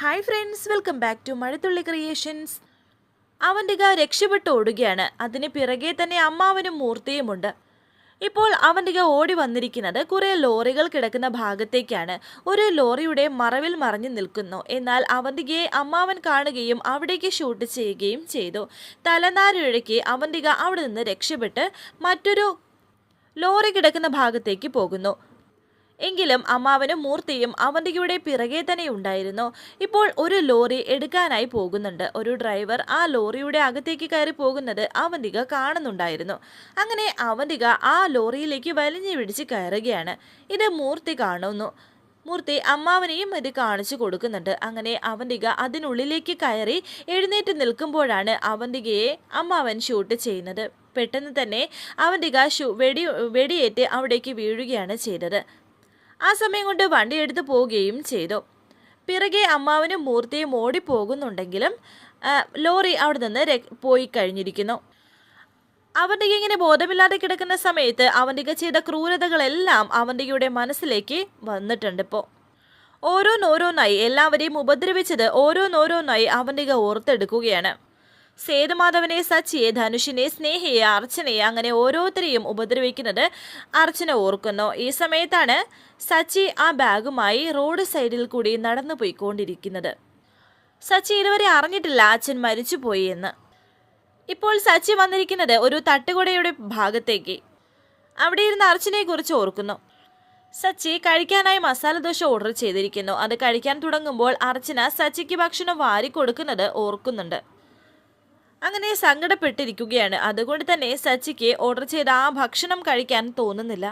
Hi friends welcome back to Mazhathulli creations അവന്റെ അവന്തിക രക്ഷപ്പെട്ട് ഓടുകയാണ്. അതിന് പിറകെ തന്നെ അമ്മാവനും മൂർത്തിയുമുണ്ട്. ഇപ്പോൾ അവന്റെ അവന്തിക ഓടി വന്നിരിക്കുന്നത് കുറേ ലോറികൾ കിടക്കുന്ന ഭാഗത്തേക്കാണ്. ഒരു ലോറിയുടെ മറവിൽ മറഞ്ഞു നിൽക്കുന്നു. എന്നാൽ അവന്തികയെ അമ്മാവൻ കാണുകയും അവിടേക്ക് ഷൂട്ട് ചെയ്യുകയും ചെയ്തു. തലനാരിഴയ്ക്ക് അവന്തിക അവിടെ നിന്ന് രക്ഷപ്പെട്ട് മറ്റൊരു ലോറി കിടക്കുന്ന ഭാഗത്തേക്ക് പോകുന്നു. എങ്കിലും അമ്മാവനും മൂർത്തിയും അവന്തികയുടെ പിറകെ തന്നെ ഉണ്ടായിരുന്നു. ഇപ്പോൾ ഒരു ലോറി എടുക്കാനായി പോകുന്നുണ്ട്. ഒരു ഡ്രൈവർ ആ ലോറിയുടെ അകത്തേക്ക് കയറി പോകുന്നത് അവന്തിക കാണുന്നുണ്ടായിരുന്നു. അങ്ങനെ അവന്തിക ആ ലോറിയിലേക്ക് വലിഞ്ഞു പിടിച്ച് കയറുകയാണ്. ഇത് മൂർത്തി കാണുന്നു. മൂർത്തി അമ്മാവനെയും ഇത് കാണിച്ചു കൊടുക്കുന്നുണ്ട്. അങ്ങനെ അവന്തിക അതിനുള്ളിലേക്ക് കയറി എഴുന്നേറ്റ് നിൽക്കുമ്പോഴാണ് അവന്തികയെ അമ്മാവൻ ഷൂട്ട് ചെയ്യുന്നത്. പെട്ടെന്ന് തന്നെ അവന്തിക ഷൂ വെടി വെടിയേറ്റ് അവിടേക്ക് വീഴുകയാണ് ചെയ്തത്. ആ സമയം കൊണ്ട് വണ്ടി എടുത്ത് പോവുകയും ചെയ്തു. പിറകെ അമ്മാവനും മൂർത്തിയും ഓടിപ്പോകുന്നുണ്ടെങ്കിലും ലോറി അവിടെ നിന്ന് പോയി കഴിഞ്ഞിരിക്കുന്നു. അവന്തിക ഇങ്ങനെ ബോധമില്ലാതെ കിടക്കുന്ന സമയത്ത് അവന്തിക ചെയ്ത ക്രൂരതകളെല്ലാം അവന്തികയുടെ മനസ്സിലേക്ക് വന്നിട്ടുണ്ട് ഇപ്പോൾ ഓരോന്നോരോന്നായി എല്ലാവരെയും ഉപദ്രവിച്ചത് ഓരോന്നോരോന്നായി അവന്തിക ഓർത്തെടുക്കുകയാണ്. സേതുമാധവനെ സച്ചിയെ ധനുഷിനെ സ്നേഹയെ അർച്ചനയെ അങ്ങനെ ഓരോരുത്തരെയും ഉപദ്രവിക്കുന്നത് അർച്ചന ഓർക്കുന്നു. ഈ സമയത്താണ് സച്ചി ആ ബാഗുമായി റോഡ് സൈഡിൽ കൂടി നടന്നു പോയിക്കൊണ്ടിരിക്കുന്നത്. സച്ചി ഇതുവരെ അറിഞ്ഞിട്ടില്ല അച്ഛൻ മരിച്ചുപോയി എന്ന്. ഇപ്പോൾ സച്ചി വന്നിരിക്കുന്നത് ഒരു തട്ടുകുടയുടെ ഭാഗത്തേക്ക്. അവിടെ ഇരുന്ന് അർച്ചനയെ കുറിച്ച് ഓർക്കുന്നു. സച്ചി കഴിക്കാനായി മസാല ദോശ ഓർഡർ ചെയ്തിരിക്കുന്നു. അത് കഴിക്കാൻ തുടങ്ങുമ്പോൾ അർച്ചന സച്ചിക്ക് ഭക്ഷണം വാരി കൊടുക്കുന്നത് ഓർക്കുന്നുണ്ട്. അങ്ങനെ സങ്കടപ്പെട്ടിരിക്കുകയാണ്. അതുകൊണ്ട് തന്നെ സച്ചിക്ക് ഓർഡർ ചെയ്ത ആ ഭക്ഷണം കഴിക്കാൻ തോന്നുന്നില്ല.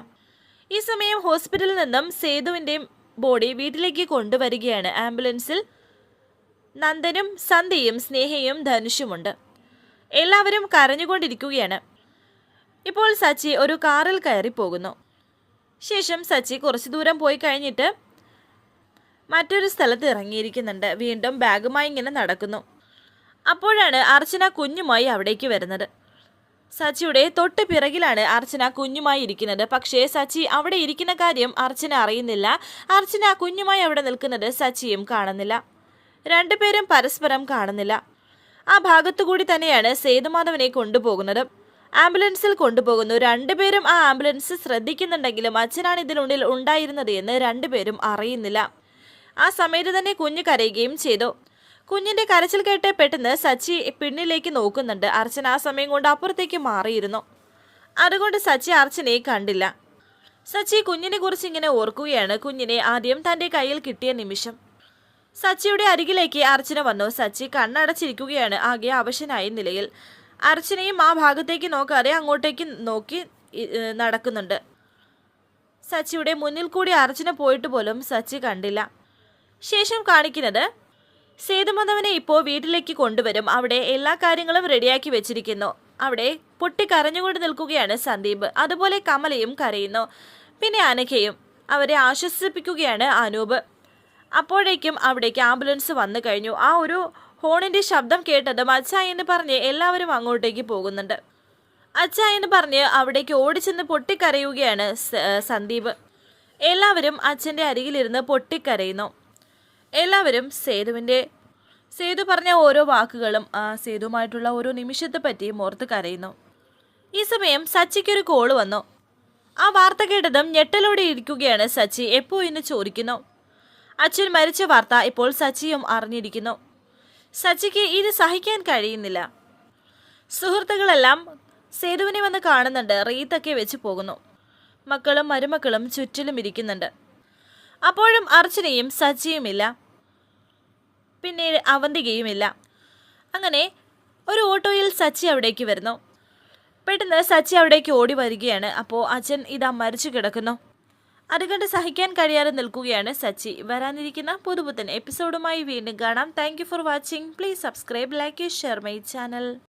ഈ സമയം ഹോസ്പിറ്റലിൽ നിന്നും സേതുവിന്റെ ബോഡി വീട്ടിലേക്ക് കൊണ്ടുവരികയാണ്. ആംബുലൻസിൽ നന്ദനും സന്ധ്യയും സ്നേഹയും ധനുഷുമുണ്ട്. എല്ലാവരും കരഞ്ഞുകൊണ്ടിരിക്കുകയാണ്. ഇപ്പോൾ സച്ചി ഒരു കാറിൽ കയറി പോകുന്നു ശേഷം സച്ചി കുറച്ച് ദൂരം പോയി കഴിഞ്ഞിട്ട് മറ്റൊരു സ്ഥലത്ത് ഇറങ്ങിയിരിക്കുന്നുണ്ട്. വീണ്ടും ബാഗുമായി ഇങ്ങനെ നടക്കുന്നു. അപ്പോഴാണ് അർച്ചന കുഞ്ഞുമായി അവിടേക്ക് വരുന്നത്. സച്ചിയുടെ തൊട്ട് പിറകിലാണ് അർച്ചന കുഞ്ഞുമായി ഇരിക്കുന്നത്. പക്ഷേ സച്ചി അവിടെ ഇരിക്കുന്ന കാര്യം അർച്ചന അറിയുന്നില്ല. അർച്ചന കുഞ്ഞുമായി അവിടെ നിൽക്കുന്നത് സച്ചിയും കാണുന്നില്ല. രണ്ടുപേരും പരസ്പരം കാണുന്നില്ല. ആ ഭാഗത്തുകൂടി തന്നെയാണ് സേതുമാധവനെ കൊണ്ടുപോകുന്നത്. ആംബുലൻസിൽ കൊണ്ടുപോകുന്നു. രണ്ടുപേരും ആ ആംബുലൻസ് ശ്രദ്ധിക്കുന്നുണ്ടെങ്കിലും അച്ഛനാണ് ഇതിനുള്ളിൽ ഉണ്ടായിരുന്നത് എന്ന് രണ്ടുപേരും അറിയുന്നില്ല. ആ സമയത്ത് തന്നെ കുഞ്ഞു കരയുകയും ചെയ്തു. കുഞ്ഞിന്റെ കരച്ചിൽ കേട്ട് പെട്ടെന്ന് സച്ചി പിന്നിലേക്ക് നോക്കുന്നുണ്ട്. അർച്ചന ആ സമയം കൊണ്ട് അപ്പുറത്തേക്ക് മാറിയിരുന്നു. അതുകൊണ്ട് സച്ചി അർച്ചനയെ കണ്ടില്ല. സച്ചി കുഞ്ഞിനെ കുറിച്ച് ഇങ്ങനെ ഓർക്കുകയാണ്. കുഞ്ഞിനെ ആദ്യം തന്റെ കയ്യിൽ കിട്ടിയ നിമിഷം. സച്ചിയുടെ അരികിലേക്ക് അർച്ചന വന്നു. സച്ചി കണ്ണടച്ചിരിക്കുകയാണ്. ആകെ അവശനായ നിലയിൽ. അർച്ചനയും ആ ഭാഗത്തേക്ക് നോക്കാതെ അങ്ങോട്ടേക്ക് നോക്കി നടക്കുന്നുണ്ട്. സച്ചിയുടെ മുന്നിൽ കൂടി അർച്ചന പോയിട്ട് പോലും സച്ചി കണ്ടില്ല. ശേഷം കാണിക്കുന്നത് സേതുമാധവനെ ഇപ്പോൾ വീട്ടിലേക്ക് കൊണ്ടുവരും. അവിടെ എല്ലാ കാര്യങ്ങളും റെഡിയാക്കി വെച്ചിരിക്കുന്നു. അവിടെ പൊട്ടി കരഞ്ഞുകൊണ്ട് നിൽക്കുകയാണ് സന്ദീപ്. അതുപോലെ കമലയും കരയുന്നു. പിന്നെ അനഘയും അവരെ ആശ്വസിപ്പിക്കുകയാണ് അനൂപ്. അപ്പോഴേക്കും അവിടേക്ക് ആംബുലൻസ് വന്നു കഴിഞ്ഞു. ആ ഒരു ഹോണിന്റെ ശബ്ദം കേട്ടത് അച്ഛ എന്ന് പറഞ്ഞ് എല്ലാവരും അങ്ങോട്ടേക്ക് പോകുന്നുണ്ട്. അച്ഛ എന്ന് പറഞ്ഞ് അവിടേക്ക് ഓടിച്ചെന്ന് പൊട്ടിക്കരയുകയാണ് സന്ദീപ്. എല്ലാവരും അച്ഛന്റെ അരികിലിരുന്ന് പൊട്ടിക്കരയുന്നു. എല്ലാവരും സേതുവിന്റെ സേതു പറഞ്ഞ ഓരോ വാക്കുകളും ആ സേതുവുമായിട്ടുള്ള ഓരോ നിമിഷത്തെ പറ്റിയും ഓർത്ത് കരയുന്നു. ഈ സമയം സച്ചിക്കൊരു കോൾ വന്നു. ആ വാർത്ത കേട്ടതും ഞെട്ടലോടെ ഇരിക്കുകയാണ് സച്ചി. എപ്പോ എന്ന് ചോദിക്കുന്നു. അച്ഛൻ മരിച്ച വാർത്ത ഇപ്പോൾ സച്ചിയും അറിഞ്ഞിരിക്കുന്നു. സച്ചിക്ക് ഇത് സഹിക്കാൻ കഴിയുന്നില്ല. സുഹൃത്തുക്കളെല്ലാം സേതുവിനെ വന്ന് കാണുന്നുണ്ട്. റീത്തൊക്കെ വെച്ച് പോകുന്നു. മക്കളും മരുമക്കളും ചുറ്റിലും ഇരിക്കുന്നുണ്ട്. അപ്പോഴും അർച്ചനയും സജിയുമില്ല പിന്നീട് അവന്തികയുമില്ല. അങ്ങനെ ഒരു ഓട്ടോയിൽ സച്ചി അവിടേക്ക് വരുന്നു. പെട്ടെന്ന് സച്ചി അവിടേക്ക് ഓടി വരികയാണ്. അപ്പോൾ അച്ഛൻ ഇതാ മരിച്ചു കിടക്കുന്നു. അതുകൊണ്ട് സഹിക്കാൻ കഴിയാതെ നിൽക്കുകയാണ് സച്ചി. വരാനിരിക്കുന്ന പുതുപുത്തൻ എപ്പിസോഡുമായി വീണ്ടും കാണാം. Thank for watching please subscribe like share my channel